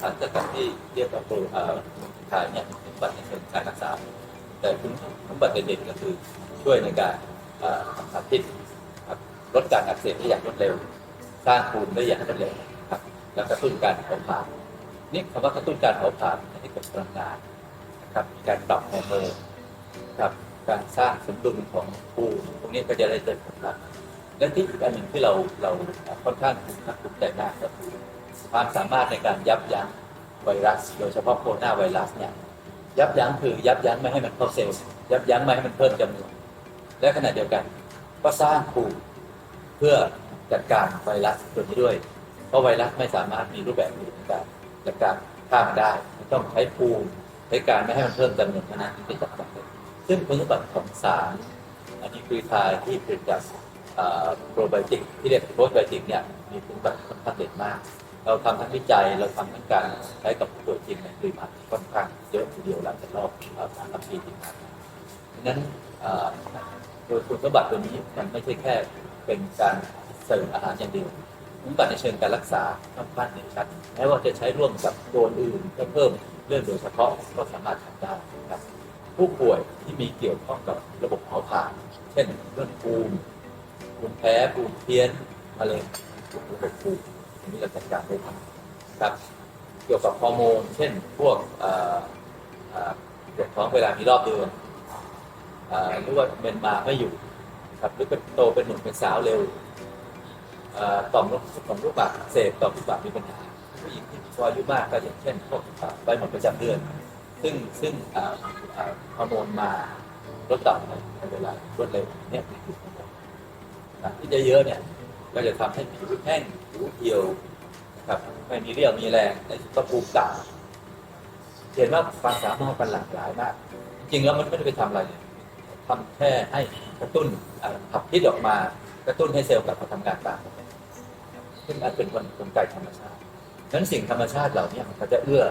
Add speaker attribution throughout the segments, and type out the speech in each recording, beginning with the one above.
Speaker 1: สารสกัดที่เรียกว่าโปรเอ่อขายเนี่ยเป็นบัตรในเชิงการรักษา แต่คุณสมบัติเด่นๆก็คือช่วยในการทำสารพิษครับลดการอักเสบได้อย่างรวดเร็ว สร้างภูมิได้อย่างรวดเร็วครับแล้วกระตุ้นการเผาผลาญนี่คำว่ากระตุ้นการเผาผลาญให้เกิดพลังงานนะครับมีการปรับฮอร์โมนครับการสร้างสมดุลของภูมิตรงนี้ก็จะได้เกิดผลลัพธ์และที่อีกอันหนึ่งที่เราเราค่อนข้างภูมิภูมิใจมากก็คือ ความสามารถในการยับยั้งไวรัส โดยเฉพาะโคโรนาไวรัสเนี่ยยับยั้งคือยับยั้งไม่ให้มันเข้าเซลล์ยับยั้งไม่ให้มันเพิ่มจำนวนและขณะเดียวกัน ก็สร้างภูมิเพื่อจัดการไวรัสตัวนี้ด้วย เพราะไวรัสไม่สามารถมีรูปแบบอื่นในการจัดการฆ่ามันได้มันต้องใช้ภูมิใช้การไม่ให้มันเพิ่มจำนวนเท่านั้นที่จะจัดการได้ซึ่งคุณสมบัติของสารอันนี้คือทายที่ผลิตจากโปรไบโอติกที่เรียกโปรไบโอติกเนี่ยมีคุณสมบัติค่อนข้างเด่นมาก เราทำทั้งวิจัยเราทำทั้งการใช้กับผู้ป่วยจริงในปริมาณค่อนข้างเยอะทีเดียวหลังจากรอบเอ่อสามปีที่ผ่านมาดังนั้นโดยคุณสมบัติตัวนี้มันไม่ใช่แค่เป็นการเสริมอาหารอย่างเดียวคุณสมบัติในเชิงการรักษาค่อนข้างเด่นชัดแม้ว่าจะใช้ร่วมกับตัวอื่นก็เพิ่มเรื่องโดยเฉพาะก็สามารถทำได้นะครับผู้ป่วยที่มีเกี่ยวข้องกับระบบเผาผลาญเช่นเรื่องภูมิภูมิแพ้ภูมิเพี้ยนมะเร็งระบบภูมิ นี้เราจัดการได้ทันครับเกี่ยวกับฮอร์โมนเช่นพวกเอ่อเอ่อปวดท้องเวลามีรอบเดือนหรือว่าเป็นมาไม่อยู่ครับหรือเป็นโตเป็นหนุ่มเป็นสาวเร็วต่อมลูกต่อมลูกหมากเสพต่อมลูกหมากมีปัญหาผู้หญิงที่มีอายุมากก็อย่างเช่นพวกใบหมดประจำเดือน ซึ่งซึ่งฮอร์โมนมาลดต่ำในเวลารวดเร็วเนี่ยคือฮอร์โมนนะเยอะเนี่ย ก็จะทำให้ผิวแห้งผิวเหี่ยวนะครับไม่มีเรี่ยวมีแรงในสุขภูมิต่ำเห็นว่าความสามารถมันหลากหลายมาก จริงแล้วมันไม่ได้ไปทำอะไรเลยทำแค่ให้กระตุ้นขับพิษออกมากระตุ้นให้เซลล์กลับมาทำงานตามซึ่งอาจเป็นกลไกธรรมชาตินั้นสิ่งธรรมชาติเหล่านี้มันจะเอื้อ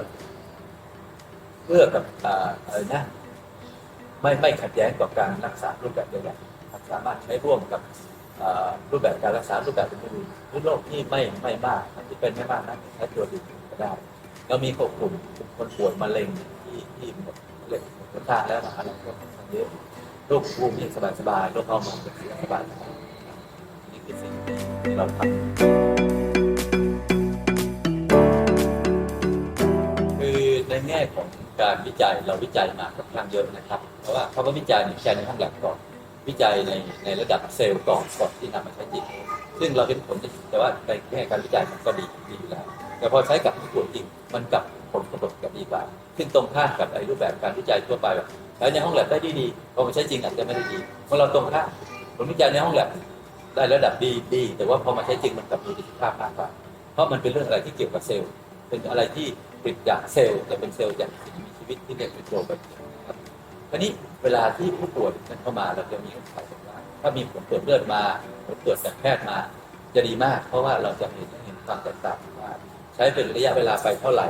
Speaker 1: เอื้อกับอะไรนะไม่ไม่ขัดแย้งกับการรักษารูปแบบเดียวกันสามารถใช้ร่วมกับ รูปแบบการรักษารูปแบบอื่นๆหรือโรคที่ไม่ไม่มากที่เป็นไม่มากนะใช้ตัวอื่นก็ได้แล้วมีกลุ่มคนป่วยมะเร็งที่ที่หมดเล็กหมดทาแล้วนะอะไรก็ค่อนางเยอะโรคภูมิยังสบายๆโรคฮอร์โมนก็สบายๆนี่คือสิ่งที่เราทำคือในแง่ของการวิจัยเราวิจัยมาค่อนข้างเยอะนะครับ เพราะว่าคำว่าวิจัยเนี่ยวิจัยในห้องแลบก่อน วิจัยในในระดับเซลล์ก่อนก่อนที่นำมาใช้จริง ซึ่งเราเห็นผลแต่ว่าในแง่การวิจัยมันก็ดีดีอยู่แล้ว แต่พอใช้กับผู้ป่วยจริงมันกลับผลกำหนดกับดีกว่า ซึ่งตรงข้ามกับไอ้รูปแบบการวิจัยทั่วไปแบบใช้ในห้องแลบได้ดีดีพอมาใช้จริงอาจจะไม่ได้ดีเพราะเราตรงข้ามผลวิจัยในห้องแลบได้ระดับดีดี แต่ว่าพอมาใช้จริงมันกลับมีประสิทธิภาพมากกว่า เพราะมันเป็นเรื่องอะไรที่เกี่ยวกับเซลล์ เป็นอะไรที่ติดจากเซลล์แต่เป็นเซลล์จากสิ่งมีชีวิตที่เรียกเป็นโปรไบโอติก คราวนี้เวลาที่ผู้ป่วยนั้นเข้ามาเราจะมีคำถามว่าถ้ามีผลตรวจเลือดมาผลตรวจจากแพทย์มาจะดีมาก เพราะว่าเราจะเห็นเห็นความแตกต่างว่าใช้เป็นระยะเวลาไปเท่าไหร่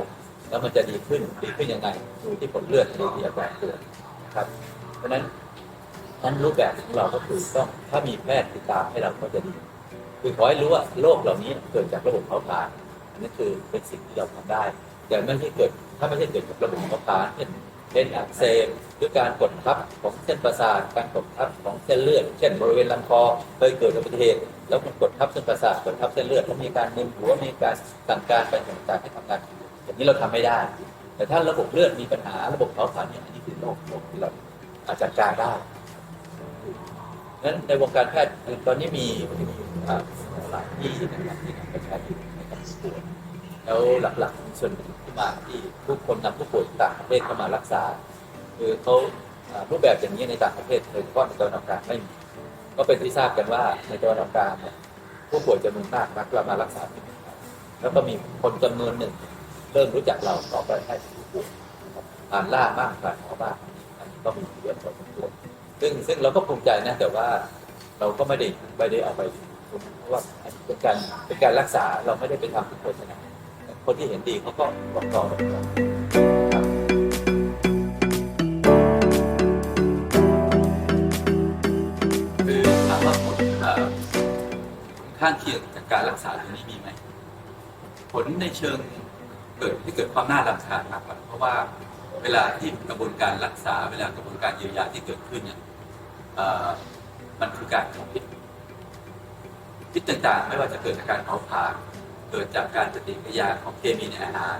Speaker 1: แล้วมันจะดีขึ้นดีขึ้นยังไงดูที่ผลเลือดดูที่อาการป่วยนะครับ เพราะฉะนั้นนั้นรูปแบบของเราก็คือต้องถ้ามีแพทย์ติดตามให้เราก็จะดี คือขอให้รู้ว่าโรคเหล่านี้เกิดจากระบบเผาผลาญอันนี้คือเป็นสิ่งที่เราทำได้แต่ไม่ใช่เกิดถ้าไม่ใช่เกิดจากระบบเผาผลาญเช่น เป็นอักเสบหรือการกดทับของเส้นประสาท การกดทับของเส้นเลือด เช่น บริเวณลำคอเคยเกิดอุบัติเหตุแล้วมันกดทับเส้นประสาทกดทับเส้นเลือดแล้วมีการมึนหัวมีการสั่งการไปต่างๆให้ทำงานอย่างนี้เราทำไม่ได้ แต่ถ้าระบบเลือดมีปัญหาระบบเผาผลาญเนี่ยอันนี้คือโรคโรคที่เราอาจจัดการได้นั้นในวงการแพทย์ตอนนี้มีหลายที่นะครับที่นำไปใช้ในการป่วย แล้วหลักๆส่วนที่มาที่ทุกคนนำผู้ป่วยต่างประเทศเข้ามารักษาคือเขารูปแบบอย่างนี้ในต่างประเทศโดยเฉพาะในตะวันออกกลางไม่มีก็เป็นที่ทราบกันว่าในตะวันออกกลางเนี่ยผู้ป่วยจำนวนมากมักจะมารักษาที่เมืองไทยแล้วก็มีคนจำนวนหนึ่ง เริ่มรู้จักเราต่อไปให้ผู้ป่วยนะครับผ่านล่าบ้างผ่านหมอบ้างอันนี้ก็มีเยอะพอสมควรซึ่งซึ่งเราก็ภูมิใจนะแต่ว่าเราก็ไม่ได้ไม่ได้เอาไปเพราะว่าเป็นการเป็นการรักษาเราไม่ได้ไปทำที่โฆษณา คนที่เห็นดีเขาก็บอกต่อคือถามว่าผลข้างเคียงจากการรักษาตรงนี้มีไหมผลในเชิงเกิดที่เกิดความน่ารำคาญมากกว่าเพราะว่าเวลาที่กระบวนการรักษาเวลากระบวนการเยียวยาที่เกิดขึ้นเนี่ยมันคือการของพิษพิษต่างๆ ไม่ว่าจะเกิดจากการเผาผลาญ เกิดจากการปฏิกิริยาของเคมีในอาหาร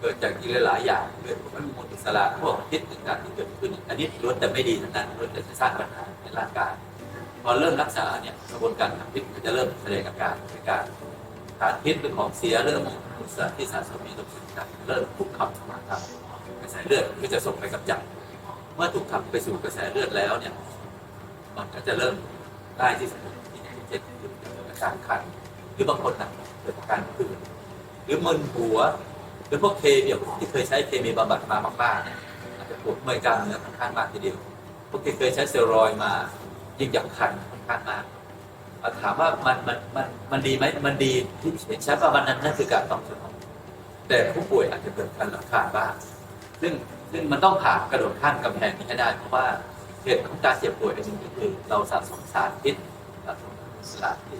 Speaker 1: เกิดจากอีกหลายอย่างเกิดพวกอนุมูลอิสระพวกพิษต่างๆที่เกิดขึ้น อันนี้ล้วนแต่ไม่ดีทั้งนั้นล้วนแต่จะสร้างปัญหาในร่างกาย พอเริ่มรักษาเนี่ยกระบวนการทางพิษก็จะเริ่มแสดงอาการในการสารพิษหรือของเสียเริ่มสารที่สะสมมีตรงต่างเริ่มถูกขับเข้ามาทางกระแสเลือดก็จะส่งไปกำจัดเมื่อถูกขับไปสู่กระแสเลือดแล้วเนี่ยมันก็จะเริ่มได้ที่สมมติที่เจ็บคือเกิดอาการคันหรือบางคนนะ กิดอาการผื่นหรือมึนหัว หรือพวกเคมีที่เคยใช้เคมีบำบัดมามากๆเนี่ยอาจจะปวดเมื่อยกล้ามเนื้อค่อนข้างมากทีเดียว พวกที่เคยใช้สเตียรอยมา ยิ่งอยากคันค่อนข้างมากถามว่ามันมันมันมันดีไหมมันดีที่เห็นชัดว่ามันนั้นนั่นคือการตอบสนองแต่ผู้ป่วยอาจจะเกิดการรำคาบ้างซึ่งซึ่งมันต้องผ่านกระโดดข้ามกำแพงนี้ให้ได้เพราะว่าเหตุของการเจ็บป่วยอันนึ่งก็คือเราสะสมสารพิษสะสมสารที่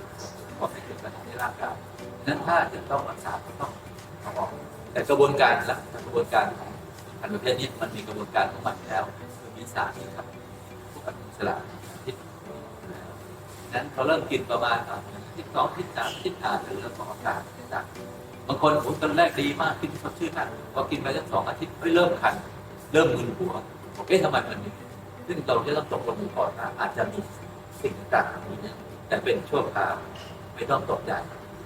Speaker 1: ก่อให้เกิดปัญหาในร่างกาย นั้นถ้าจะต้องรักษาก็ต้องเอาออกแต่กระบวนการหลักกระบวนการของพันธุ์ประเภทนี้มันมีกระบวนการของมันแล้วคือมีสารที่ครับพวกอนุมูลอิสระพิษนั้นเขาเริ่มกินประมาณอะที่สองที่สามที่ห้าเรื่องของอาการต่างบางคนโอ้ยตอนแรกดีมากกินสดชื่นมากพอกินไปสักสองอาทิตย์เฮ้ยเริ่มคัน เริ่มมึนหัวโอเคทำไมมันมีซึ่งเราจะต้องตกลงก่อนนะอาจจะมีสิ่งต่างๆนี้แต่เป็นชั่วคราวไม่ต้องตกใจ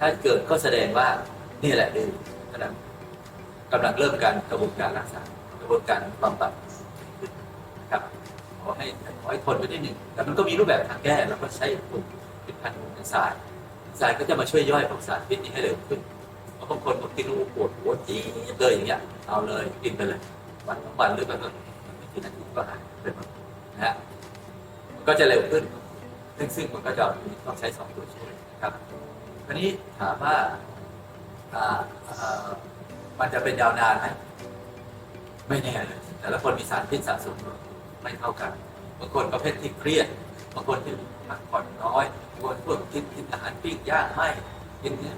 Speaker 1: ถ้าเกิดก็แสดงว่านี่แหละดื้อกำลังกำลังเริ่มการกระบวนการรักษากระบวนการบำบัดครับขอให้ขอให้ทนไปนิดหนึ่งแต่มันก็มีรูปแบบทางแก้เราก็ใช้กลุ่มผลิตภัณฑ์ของสารสารก็จะมาช่วยย่อยพวกสารพิษนี้ให้เร็วขึ้นเพราะบางคนบอกกินแล้ปวดหัวจี๊ดเลยอย่างเงี้ยเอาเลยกินไปเลย วันสองวันหรือแบบว่าไม่กี่นาทีก็หายไปหมดนะฮะมันก็จะเร็วขึ้น ซึ่งซึ่งมันก็จะต้องใช้สองตัวช่วยนะครับ ราวนี้ถามว่ามันจะเป็นยาวนานไหมไม่แน่เลยแต่ละคนมีสารพิษสะสมไม่เท่ากันบางคนประเภทที่เครียดบางคนที่พักผ่อนน้อยบางคนพวกกินกินอาหารปิ้งย่างไม่กินเนี่ย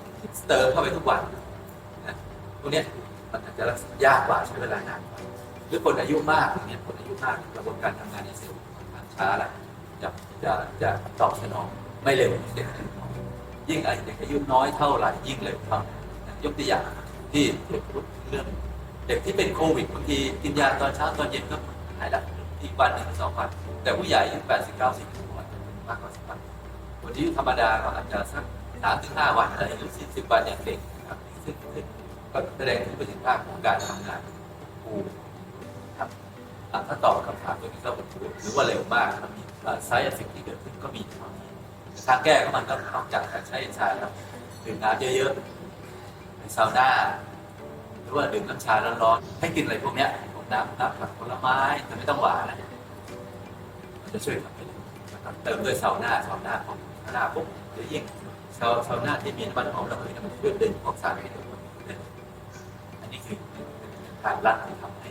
Speaker 1: เติมเข้าไปทุกวันนะพวกเนี้ยมันอาจจะรักษายากกว่าใช้เวลานานกว่าหรือคนอายุมากเนี่ยคนอายุมากกระบวนการทำงานในเซลล์ช้าละจะจะจะตอบสนองไม่เร็วเหมือนเด็กอาย ยิ่งไอ้เด็กอายุน้อยเท่าไหร่ยิ่งเร็วเท่านั้นยกตัวอย่างที่เด็กเรื่องเด็กที่เป็นโควิดบางทีกินยาตอนเช้าตอนเย็นก็หายละอีกวันหนึ่งสองวันแต่ผู้ใหญ่อายุแปดสิบเก้าสิบวันมากกว่าสิบวันคนที่อายุธรรมดาก็อาจจะสักสามถึงห้าวันอะไรอายุสี่สิบวันอย่างเด็กครับซึ่งก็แสดงถึงประสิทธิภาพของการทำงานครูครับถ้าตอบคำถามตัวนี้ก็ถือว่าเร็วมากแล้วมีไซส์สิ่งที่เกิดขึ้นก็มีเท่านี้ ทางแก้ก็มันก็นอกจากการใช้เอนไซม์แล้วดื่มน้ำเยอะๆไปซาวน่าหรือว่าดื่มน้ำชาร้อนๆให้กินอะไรพวกเนี้ยพวกน้ำน้ำผักผลไม้แต่ไม่ต้องหวานนะมันจะช่วยทำให้เติมด้วยซาวน่าซาวน่าของซาวน่าปุ๊บหรือยิ่งซาวซาวน่าที่มีน้ำมันหอมระเหยมันช่วยดึงพวกสารพิษออกมาอันนี้คือการรัดที่ทำให้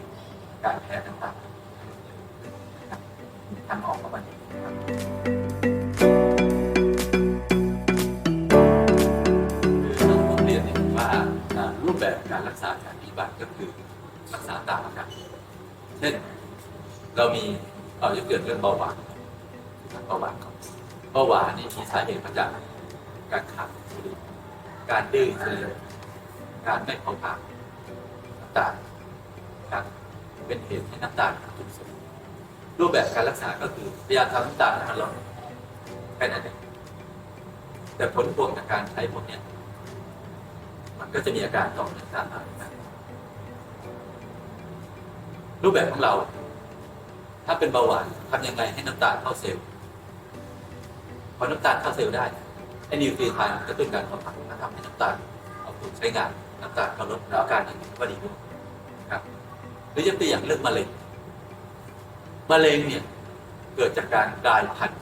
Speaker 1: การแพ้ต่างๆนะครับทางออกของมัน การรักษาการปฏิบัติก็คือรักษาตามอาการเช่น เรามีเราจะเกิดเรื่องเบาหวานเบาหวานก่อนเบาหวานนี่มีสาเหตุมาจากการขาดบุหรี่การดื้อเสือการไม่เผาผลาญน้ำตาลครับเป็นเหตุให้น้ำตาลขึ้นสูงรูปแบบการรักษาก็คือพยายามทำน้ำตาลให้มันลดแค่นั้นเองแต่ผลพวงจากการใช้พวกเนี้ย มันก็จะมีอาการต่อเนื่องตามมารูปแบบของเรา ถ้าเป็นเบาหวานทำยังไงให้น้ำตาลเข้าเซลล์พอน้ำตาลเข้าเซลล์ได้ไอ้นิวคลีไทด์มันก็เป็นการเผาผลาทำให้น้ำตาลเอาถูกใช้งานน้ำตาลก็ลดแล้วอาการอย่างนี้ก็ดีด้นครับหรือยกตัวอย่างเรื่องมะเร็งมะเร็งเนี่ยเกิดจากการกลายพันธุ์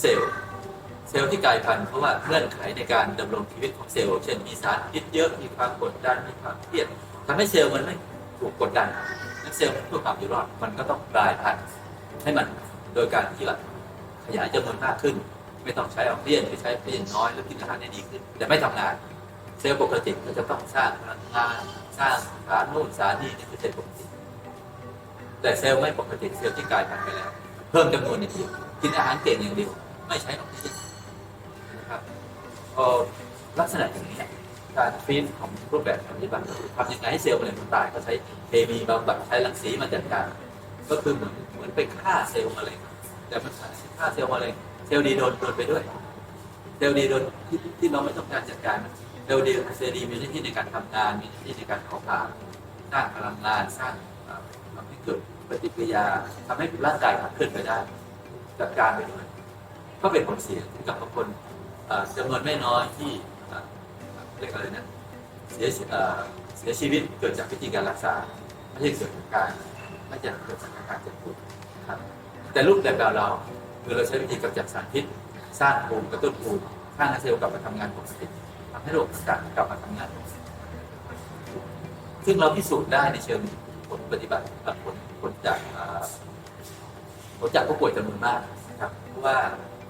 Speaker 1: เซลล์ เซลล์ที่กลายพันธุ์เพราะว่าเงื่อนไขในการดำรงชีวิตของเซลล์เช่นมีสารพิษเยอะมีความกดดันมีความเครียดทำให้เซลล์มันไม่ถูกกดดันและเซลล์เพื่อความอยู่รอดมันก็ต้องกลายพันธุ์ให้มันโดยการที่แบบขยายจำนวนมากขึ้น ไม่ต้องใช้ออกซิเจนไปใช้ออกซิเจนน้อยแล้วกินอาหารได้ดีขึ้นแต่ไม่ทำงาน เซลล์ปกติก็จะต้องสร้างพลังงานสร้างสารนู่นสารนี่นี่คือเซลล์ปกติ แต่เซลล์ไม่ปกติเซลล์ที่กลายพันธุ์ไปแล้ว เพิ่มจำนวนอย่างเดียวกินอาหารเก่งอย่างเดียวไม่ใช้ออกซิเจน พอลักษณะอย่างนี้ยการฟีดของรูปแบบปฏิบัติทำยังไงให้เซลล์มันไม่ตายก็ใช้เคมีบำบัดใช้รังสีมาจัดการ ก็คือเหมือนเหมือนไปฆ่าเซลล์มะเร็งแต่มันฆ่าเซลล์มะเร็งเซลล์ดีโดนโดนไปด้วย เซลล์ดีโดนที่ที่เราไม่ต้องการจัดการเซลล์ดีเซลล์ดีมีหน้าที่ในการทำงานมีหน้าที่ในการเผาผลาญสร้างพลังงานสร้างทำให้เกิดปฏิกิริยาทำให้ร่างกายขับเคลื่อนไปได้จัดการไปด้วยก็เป็นผลเสียกับบางคน จำนวนไม่น้อยที่เรียกอะไรนะเสียชีเสียชีวิตเกิดจากวิธีการรักษาไม่ใช่เกิดจากการไม่ใช่เกิดจากการเจ็บป่วยครับแต่รูปแบบเราคือเราใช้วิธีกำจัดสารพิษสร้างภูมิกระตุ้นภูมิสร้างเซลล์กลับมาทำงานปกติทำให้โรคต่างกลับมาทำงานปกติซึ่งเราพิสูจน์ได้ในเชิงผลปฏิบัติผลผลจากผลจากผู้ป่วยจำนวนมากนะครับเพราะว่า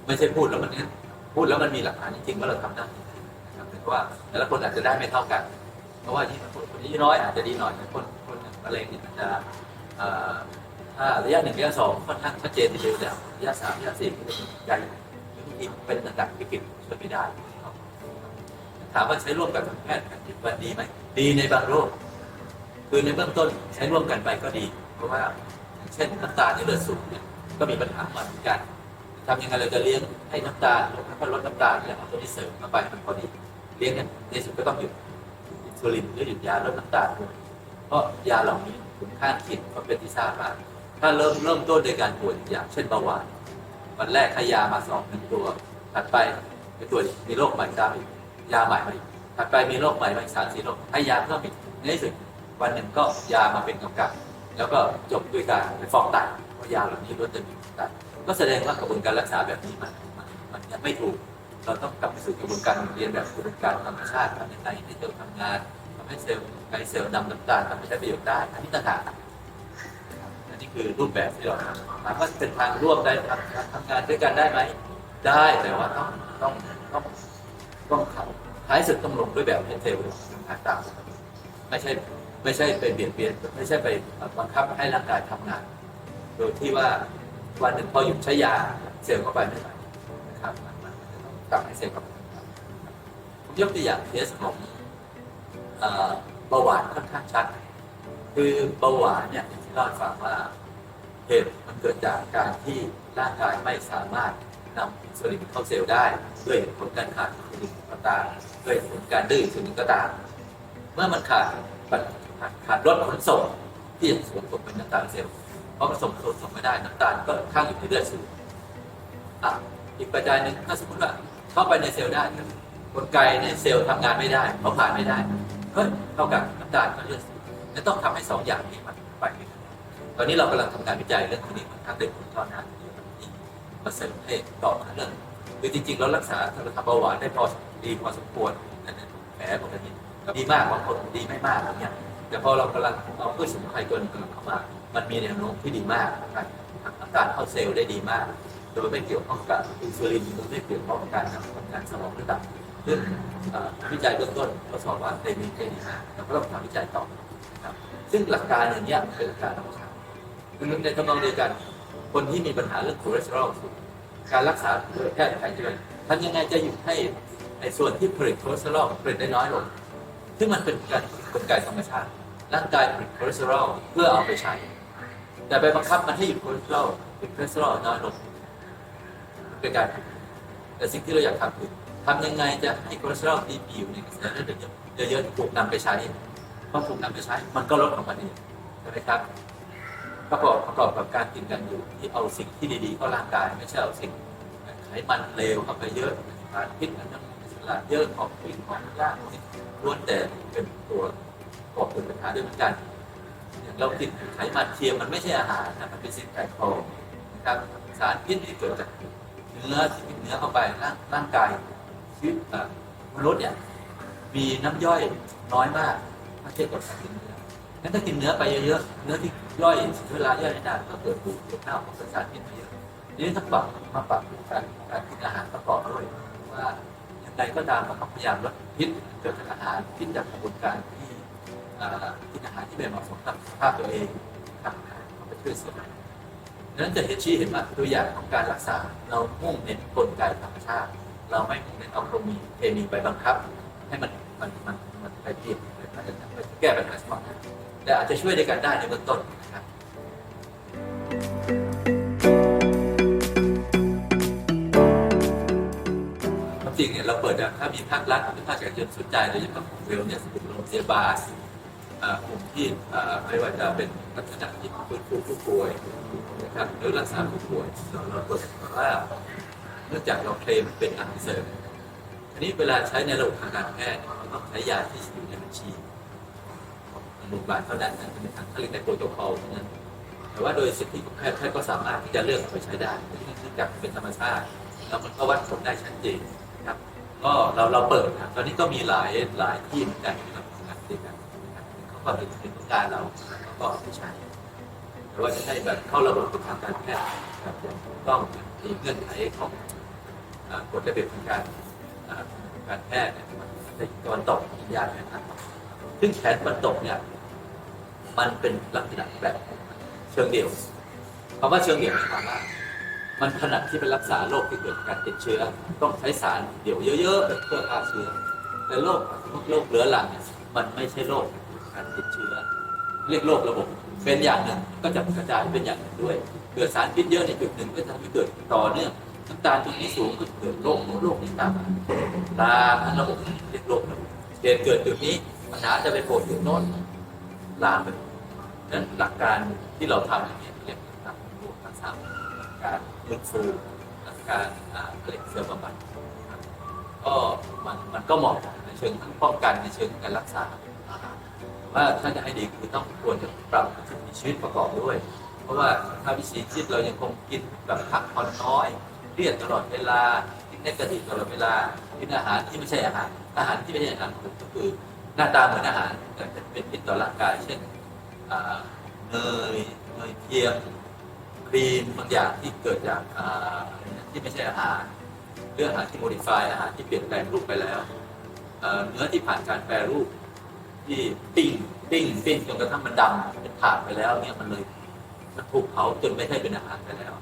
Speaker 1: ไม่ใช่พูดแล้วมัน พูดแล้วมันมีหลักฐานจริงๆว่าเราทำได้นะครับแต่ว่าแต่ละคนอาจจะได้ไม่เท่ากัน เพราะว่าที่คนคนที่น้อยอาจจะดีหน่อยแต่คนคนมะเร็งเนี่ยมันจะถ้าระยะหนึ่งระยะสองค่อนข้างชัดเจนทีเดียวแต่ระยะสามระยะสี่ใหญ่บางทีเป็นระดับวิกฤตช่วยไม่ได้ถามว่าใช้ร่วมกับแพทย์แผนปันดีไหมดีในบางโรคคือในเบื้องต้นใช้ร่วมกันไปก็ดี เพราะว่า เช่นน้ำตาลในเลือดสูงเนี่ยก็มีปัญหาเหมือนกัน ทำยังไงเราจะเลี้ยงให้น้ำตาลลดแล้วก็ลดน้ำตาลแล้วเอาตัวนี้เสริมเข้าไปมันพอดีเลี้ยงเนี่ยในสุดก็ต้องหยุดอินซูลินหรือหยุดยาลดน้ำตาลด้วยเพราะยาเหล่านี้ผลข้างเคียงก็เป็นที่ทราบมาถ้าเริ่มเริ่มต้นด้วยการป่วยอย่างเช่นเบาหวานวันแรกให้ยามาสองหนึ่งตัวถัดไปไปตรวจมีโรคใหม่ตามอีกยาใหม่มาอีกถัดไปมีโรคใหม่มาอีกสามสี่โรคให้ยาเพิ่มอีกในที่สุดวันหนึ่งก็ยามาเป็นกำกับ แล้วก็จบด้วยการไปฟอกไตเพราะยาเหล่านี้ลดจะมีไต ก็แสดงว่ากระบวนการรักษาแบบนี้มันมันมันยังไม่ถูก เราต้องกลับไปสู่กระบวนการเรียนแบบกระบวนการธรรมชาติทำยังไงให้เซลล์ทำงานทำให้เซลล์ไกเซลล์นำน้ำตาลทำให้ใช้ประโยชน์ได้อันนี้ต่างหากอันนี้คือรูปแบบที่เราทำถามว่าเป็นทางร่วมได้ทำทำงานด้วยกันได้ไหมได้แต่ว่าต้องต้องต้องต้องเขาท้ายสุดต้องลงด้วยแบบให้เซลล์ทำงานตามไม่ใช่ไม่ใช่ไปเบียดเบียนไม่ใช่ไปบังคับให้ร่างกายทำงาน โดยที่ว่า วันหนึ่งพอหยุดใช้ยาเซลล์เข้าไปไม่ไหวนะครับมันจะต้องกลับให้เซลล์กลับผมยกตัวอย่างเคสของเอ่อเบาหวานค่อนข้างชัด คือเบาหวานเนี่ยอย่างที่เล่าฟังว่าเหตุมันเกิดจากการที่ร่างกายไม่สามารถนำอินซูลินเข้าเซลล์ได้ด้วยผลการขาดอินซูลินก็ตามด้วยผลการดื้ออินซูลินก็ตามเมื่อมันขาดขาดขาดขนส่งที่จะส่งส่งเป็นน้ำตาลเซลล์ เพราะมันส่งส่งส่งไม่ได้น้ำตาลก็ข้างอยู่ในเลือดสูงอะอีกปัจจัยหนึ่งถ้าสมมติว่าเข้าไปในเซลล์ได้กลไกในเซลล์ทำงานไม่ได้เพราะผ่านไม่ได้ก็เท่ากับน้ำตาลก็เลือดสูงจะต้องทำให้สองอย่างนี้มันไปด้วยกันตอนนี้เรากำลังทำงานวิจัยเรื่องนี้ค่อนข้างได้ผลตอนนั้นที่มาเสริมให้ต่อมาเรื่องคือจริงๆเรารักษาถ้าเราทำเบาหวานได้พอดีพอสมควรนั่แผลปกติดีมากบางคนดีไม่มากอย่างเงี้ยแต่พอเรากำลังเอาพืชสมุนไพรตัวนึงกำลังเข้ามา มันมีแนวโน้มที่ดีมากนะครับทำน้ำตาลเข้าเซลล์ได้ดีมาก โดยไม่เกี่ยวข้องกับอินซูลินหรือไม่เกี่ยวข้องกับการทำงานสมองระดับซึ่งวิจัยเบื้องต้นทดสอบว่าได้มีได้ดีมากเราก็ต้องทำวิจัยต่อซึ่งหลักการอย่างเนี้ยเป็นหลักการธรรมชาติคือในทำนองเดียวกัน คนที่มีปัญหาเรื่องคอเลสเตอรอลสูงการรักษาโดยแพทย์แผนจีนทำยังไงจะหยุดให้ในส่วนที่ผลิตคอเลสเตอรอลผลิตได้น้อยลง ซึ่งมันเป็นการกลไกธรรมชาติร่างกายผลิตคอเลสเตอรอลเพื่อเอาไปใช้ แต่ไปบังคับมันให้หยุดคอเลสเตอรอลผลิตคอเลสเตอรอลน้อยลงเป็นการแต่สิ่งที่เราอยากทำคือทำยังไงจะให้คอเลสเตอรอลที่มีอยู่ในกระแสเลือดเยอะๆถูกนำไปใช้พอถูกนำไปใช้ มันก็ลดของมันเองใช่ไหมครับประกอบประกอบกับการกินกันอยู่ที่เอาสิ่งที่ดีๆเข้าร่างกาย ไม่ใช่เอาสิ่งไขมันเลวเข้าไปเยอะสารพิษอันนั้นสารเยอะของพิษของย่างพวกนี้ล้วนแต่เป็นตัวก่อเกิดปัญหาด้วยเหมือนกัน เรากินไขมันเทียมมันไม่ใช่อาหารนะมันเป็นสิ่งแปลกปลอมนะครับสารพิษที่เกิดจากเนื้อที่กินเนื้อเข้าไปร่างร่างกายชีวิตอะมนุษย์เนี่ยมีน้ำย่อยน้อยมากถ้าเทียบกับการกินเนื้องั้นถ้ากินเนื้อไปเยอะๆเนื้อที่ย่อยเวลาย่อยนานก็เกิดปูดเกิดเน่าของสารพิษเยอะนี้ถ้าปรับมาปรับการการกินอาหารประกอบด้วยว่าอย่างไรก็ตามเราพยายามลดพิษเกิดจากอาหารพิษจากกระบวนการที่ กินอาหารที่ไม่เหมาะสมกับสภาพตัวเองครับเขาไปช่วยเสริมดังนั้นจะเห็นชี้เห็นว่าตัวอย่างของการรักษาเรามุ่งเน้นกลไกธรรมชาติ เราไม่มุ่งเน้นเอาเคมีเคมีไปบังคับ ให้มันมันมันมันไปเปลี่ยนไปแก้ปัญหาเฉพาะหน้าแต่อาจจะช่วยในการได้ในเบื้องต้นนะครับจริงเนี่ยเราเปิดถ้ามีภาครัฐหรือภาคเอกชนสนใจโดยเฉพาะกลุ่มเวลเนี่ยกลุ่มโรงพยาบาล กลุ่มที่ไม่ว่าจะเป็นลักษณะที่ฟื้นฟูผู้ป่วยนะครับหรือรักษาผู้ป่วยเราเราเปิดว่าเนื่องจากเราเคลมเป็นอาหารเสริมทีนี้เวลาใช้ในระบบทางการแพทย์เราต้องใช้ยาที่อยู่ในบัญชีของโรงพยาบาลเท่านั้นนั่นเป็นทางเขาเรียกในโปรโตคอลเท่นั้นแต่ว่าโดยสิทธิของแพทย์แพทย์ก็สามารถที่จะเลือกไปใช้ได้เนื่องจากเป็นธรรมชาติแล้วมันก็วัดผลได้ชัดเจนครับ ก็เราเราเปิดนะตอนนี้ก็มีหลายหลายที่เหมือนกันที่เราทำงานด้วยกันนะ ครับเขาก็เป็นเป็นต้องการเราก็เอาไปใช้แต่ว่าจะให้แบบเข้าระบบทางการแพทย์ครับอย่างถูกต้องมีเงื่อนไขของกฎระเบียบทางการการแพทย์เนี่ยมันในตะวันตกมียาแผนทางซึ่งแผนตะวันตกเนี่ยมันเป็นลักษณะแบบเชิงเดี่ยวคำว่าเชิงเดี่ยวหมายความว่ามันถนัดที่เป็นรักษาโรคที่เกิดกการติดเชื้อ ต้องใช้สารเดี่ยวเยอะๆเพื่อฆ่าเชื้อแต่โรคโรคเรื้อรังเนี่ยมันไม่ใช่โรค การติดเชื้อ เรียกโรคระบบ เป็นอย่างหนึ่งก็จะกระจายเป็นอย่างหนึ่งด้วย เกิดสารพิษเยอะในจุดหนึ่งก็จะทำให้เกิดต่อเนื่องน้ำตาลจุดนี้สูงก็เกิดโรคโน้นโรคนี้ตามมาตาระบบเรียกโรคระบบเหตุเกิดจุดนี้ปัญหาจะไปโผล่จุดโน้นลามไปหนั้นหลักการที่เราทำอย่างนี้เรียกหลักการรวมทั้งสามการฟื้นฟูและการผลิตเซลล์บำบัดก็มันมันก็เหมาะในเชิงทั้งป้องกันในเชิงการรักษา ว่าถ้าจะให้ดีคือต้องควรจะปรับวิถีชีวิตประกอบด้วย เพราะว่าถ้าวิถีชีวิตเรายังคงกินแบบพักผ่อนน้อยเครียดตลอดเวลากินเนกาทีฟตลอดเวลากินอาหารที่ไม่ใช่อาหาร อาหารที่ไม่ใช่อาหารก็คือหน้าตาเหมือนอาหารแต่เป็นพิษต่อร่างกาย เช่นเนยเนยเทียมครีมบางอย่างที่เกิดจากที่ไม่ใช่อาหารเรื่องอาหารที่โมดิฟายอาหารที่เปลี่ยนแปลงรูปไปแล้วเอ่อเนื้อที่ผ่านการแปรรูป ที่ปิ้งปิ้งปิ้งจนกระทั่งมันดำเป็นถ่านไปแล้วเนี่ยมันเลยมันถูกเผาจนไม่ใช่เป็นอาหารไปแล้ว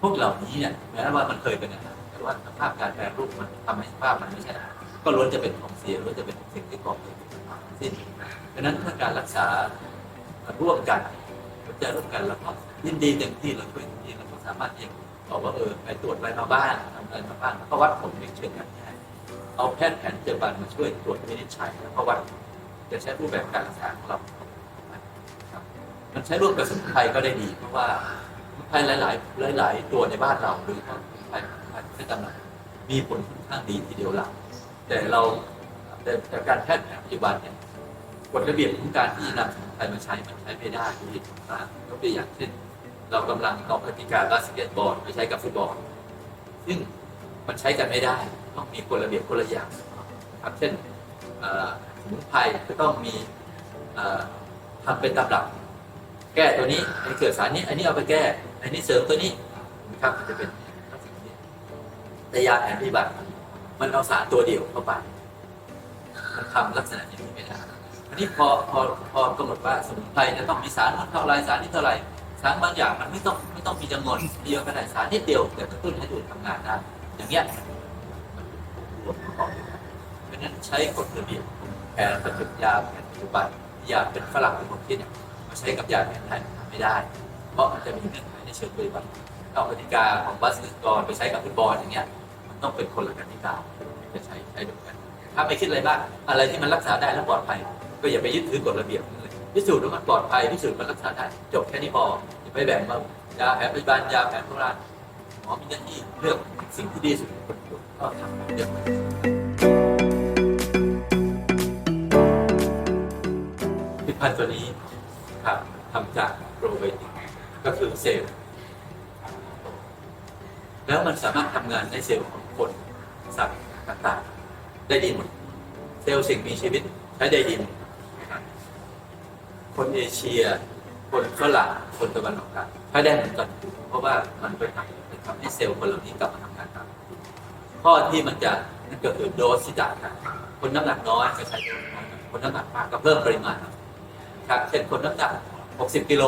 Speaker 1: พวกเหล่านี้เนี่ยแม้ว่ามันเคยเป็นอาหารแต่ว่าสภาพการแปรรูปมันทำให้สภาพมันไม่ใช่ก็ล้วนจะเป็นของเสียล้วนจะเป็นสิ่งที่ก่อเกิดขึ้นมาทั้งสิ้นดังนั้นถ้าการรักษาร่วมกันจะร่วมกันแล้วก็ยินดีเต็มที่เราช่วยเต็มที่เราก็สามารถที่จะบอกว่าเออไปตรวจอะไรมาบ้างทำอะไรมาบ้างแล้วก็วัดผลในเชิงการแพทย์เอาแพทย์แผนปัจจุบันมาช่วยตรวจวินิจฉัยแล้วก็วัด จะใช้รูปแบบการรักษาของเรามันใช้ร่วมกับสมุนไพรก็ได้ดี เพราะว่าสมุนไพรหลาย ๆ หลาย ๆ ตัวในบ้านเราหรือว่าสมุนไพรในตำนานมีผลค่อนข้างดีทีเดียวหลังแต่เราแต่แต่การแพทย์แผนปัจจุบันเนี่ยกฎระเบียบของการที่นำสมุนไพรมาใช้มันใช้ไม่ได้ที่ต่างยกตัวอย่างเช่น เรากำลังเอากติกาบาสเกตบอลไปใช้กับฟุตบอลซึ่งมันใช้กันไม่ได้ต้องมีกฎระเบียบคนละอย่างครับเช่น มุนไพรก็ต้องมีทำเป็นตำรับ แก้ตัวนี้ให้เกิดสารนี้ อันนี้เอาไปแก้ อันนี้เสริมตัวนี้นะครับมันจะเป็นแต่ยาแผนปฏิบัติมันเอาสารตัวเดียวเข้าไปมันทำลักษณะอย่างนี้ไม่ได้อันนี้พอพอพอกำหนดว่าสมุนไพรจะต้องมีสารนั้นเท่าไรสารนี้เท่าไรสารบางอย่างมันไม่ต้องไม่ต้องมีจำนวนเดียอะก็ได้สารนิดเดียวแต่กระตุ้นให้ตัวเองทำงานได้อย่างเงี้ยมันรวมประกอบเพราะฉะนั้นใช้กฎระเบียบ แผนปัจจุบันยาแผนปัจจุบันยาเป็นฝรั่งเป็นคนคิดเนี่ยมาใช้กับยาแผนไทยทำไม่ได้ เพราะมันจะมีเงื่อนไขในเชิงปฏิบัติเอากติกาของบาสเกตบอลไปใช้กับฟุตบอลอย่างเงี้ยมันต้องเป็นคนละกติกาจะใช้ใช้ด้วยกัน ถ้าไม่คิดอะไรบ้างอะไรที่มันรักษาได้และปลอดภัย ก็อย่าไปยึดถือกฎระเบียบนั้นเลยพิสูจน์ว่ามันปลอดภัยพิสูจน์มันรักษาได้จบแค่นี้พออย่าไปแบ่งว่ายาแผนปัจจุบันยาแผนโบราณหมอมีหน้าที่เลือกสิ่งที่ดีสุดคนก็ทำเลือก ผลิตภัณฑ์ตัวนี้ครับทำจากโปรไบโติกก็คือเซลล์แล้วมันสามารถทำงานในเซลล์ของคนสัตว์ต่างๆ ได้ดีหมดเซลล์สิ่งมีชีวิตใช้ได้ดีหมดคนเอเชีย คนฝรั่งคนตะวันออกกลางใช้ได้เหมือนกันเพราะว่ามันไปทำไปทำให้เซลล์คนเหล่านี้กลับมาทำงานตามปกติข้อที่มันจะนั่นก็คือโดสที่จ่ายกันคนน้ำหนักน้อยก็ใช้โดสน้อยคนน้ำหนักมากก็เพิ่มปริมาณ ครับเช่นคนน้ำหนัก 60 กิโล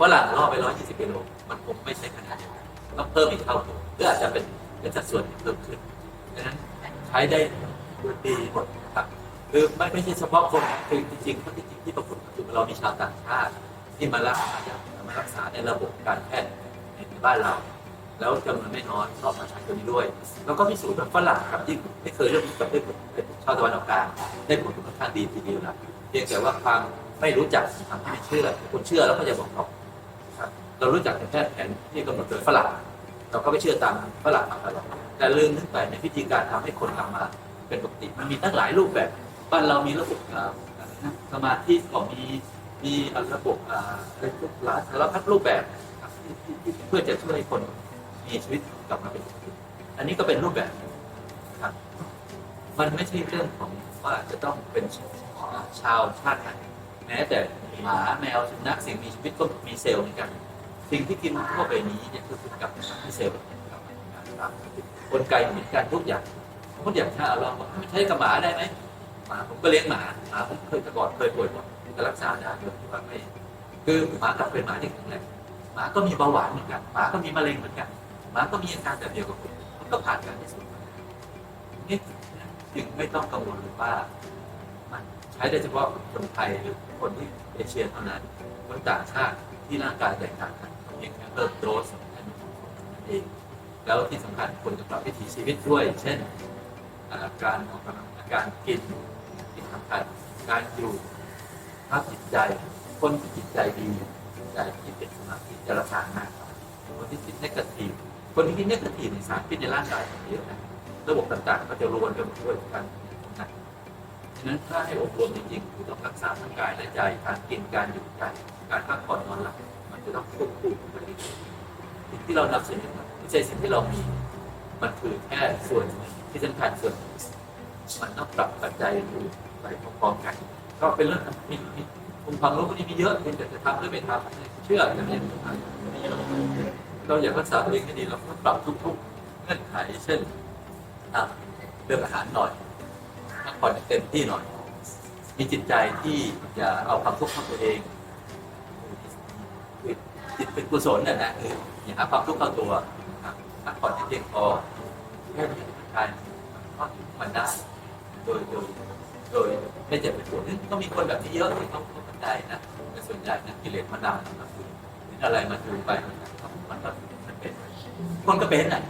Speaker 1: ฝรั่งล่อไป 120 กิโล มันคงไม่ใช่ขนาดเดียต้องเพิ่มอีกเท่าตัวหรืออาจจะเป็นเป็นสัดส่วนที่เพิ่มขึ้นดังนั้นใช้ได้ดีหมดครับคือไม่ไม่ใช่เฉพาะคนคือจริงๆที่จริงที่ปรากฏคือเรามีชาวต่างชาติ ที่มารักษาอย่างมารักษาในระบบการแพทย์ในบ้านเรา แล้วจำนวนไม่น้อยชอบมาใช้ตัวนี้ด้วย แล้วก็พิสูจน์แบบฝรั่งครับที่ไม่เคยเรื่องนี้กับได้ผลชาวตะวันออกกลางได้ผลค่อนข้างดีทีเดียวนะเพียงแต่ว่าความ ไม่รู้จักทำให้เชื่อคนเชื่อแล้วก็จะบอกต่อครับเรารู้จักแต่แพทย์แผนที่กำหนดโดยฝรั่งเราก็ไม่เชื่อตามฝรั่งมาตลอดแต่ลืมนึกไปในวิธีการทำให้คนกลับมาเป็นปกติมันมีตั้งหลายรูปแบบบ้านเรามีระบบสมาธิก็มีมีระบบอะไรทุกหลายสารพัดรูปแบบเพื่อจะช่วยให้คนมีชีวิตกลับมาเป็นปกติอันนี้ก็เป็นรูปแบบครับ มันไม่ใช่เรื่องของว่าจะต้องเป็นชาวชาติไหน ม้แต่หมาแมวสุนัขสิ่งมีชีวิตก็มีเซลล์เหมือนกัน สิ่งที่กินเข้าไปนี้เนี่ยก็คือกลับมาที่เซลล์กลับมาทำงานตามปกติกลไกเหมือนกันทุกอย่างทุกอยางถ้าเราบอกไม่ใช้กับหมาได้ไหมหมาผมก็เลี้ยงหมาหมาผมเคยแต่ก่อนเคยป่วยหมดก็รักษาได้โดยที่ว่าไม่คือหมากลับเป็นหมาที่แข็งแรงหมาก็มีเบาหวานเหมือนกันหมาก็มีมะเร็งเหมือนกันหมาก็มีอาการแบบเดียวกับคนมันก็ผ่านการพิสูจน์นี่จึงไม่ต้องกังวลเลยว่า มัน ใช้ได้เฉพาะคนไทยหรือคนที่เอเชียเท่านั้น คนต่างชาติที่ร่างกายแตกต่างกันเพียงแค่เพิ่มโดสให้มันถูกคนนั่นเอง แล้วที่สำคัญคนจะปรับวิถีชีวิตด้วย เช่นอาการออกกำลังกายการกินที่สำคัญการอยู่ภาพจิตใจ คนที่จิตใจดีจิตใจที่เป็นสมาธิจะรักษาง่ากคนที่คิดเนกาทีฟคนที่คิดเนกาทีฟในสารพิษในร่างกายเยอะนะระบบต่างๆ ก็จะรวนกันหมดด้วยกัน นะฉะนั้นถ้าให้อบรมจริงๆคือต้องรักษาทั้งกายและใจ การกิน การอยู่ใจการพักผ่อนนอนหลับ มันจะต้องควบคู่กันไปเรื่อยสิ่งที่เรานำเสนอไม่ใช่สิ่งที่เรามี มันคือแค่ส่วนหนึ่งที่สำคัญส่วนหนึ่งมันต้องปรับปัจจัยอื่ไปพร้อมๆกัน ก็เป็นเรื่องมีมีองค์ความรู้พวกนี้มีเยอะเพียงแต่จะทำหรือไม่ทำเชื่อแต่ไม่ทำเราอยากรักษาตัวเองให้ดีเราต้องปรับทุกๆเงื่อนไขเช่นเรื่องอาหารหน่อย พักผ่อนให้เต็มที่หน่อย มีจิตใจที่อย่าเอาความทุกข์เข้าตัวเอง จิตเป็นกุศลน่ะนะอย่าหาความทุกข์เข้าตัวพักผ่อนให้เพียงพอแค่นี้กายมันก็อยู่มันได้โดยโดยโดยไม่เจ็บไม่ปวดก็มีคนแบบนี้เยอะที่เขาเข้าใจนะแต่ส่วนใหญ่นะกิเลสมันนำนะครับคืออะไรมาจูไปมันก็มันเป็นคนก็เป็นอะ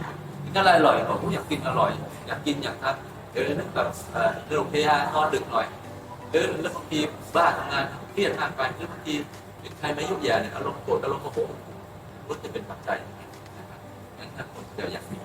Speaker 1: กินอะไรอร่อยบอกผมอยากกินอร่อย อยากกินอยากทำ เออนึกแบบเรื่องพยานอนดึกหน่อยเออแล้วบางทีบ้าทำงานเครียดมากไปหรือบางทีเป็นใครมายุ่งแย่เนี่ยอารมณ์โกรธอารมณ์โมโหมันจะเป็นปัจจัยนะครับงั้นถ้าคนจะอยากมี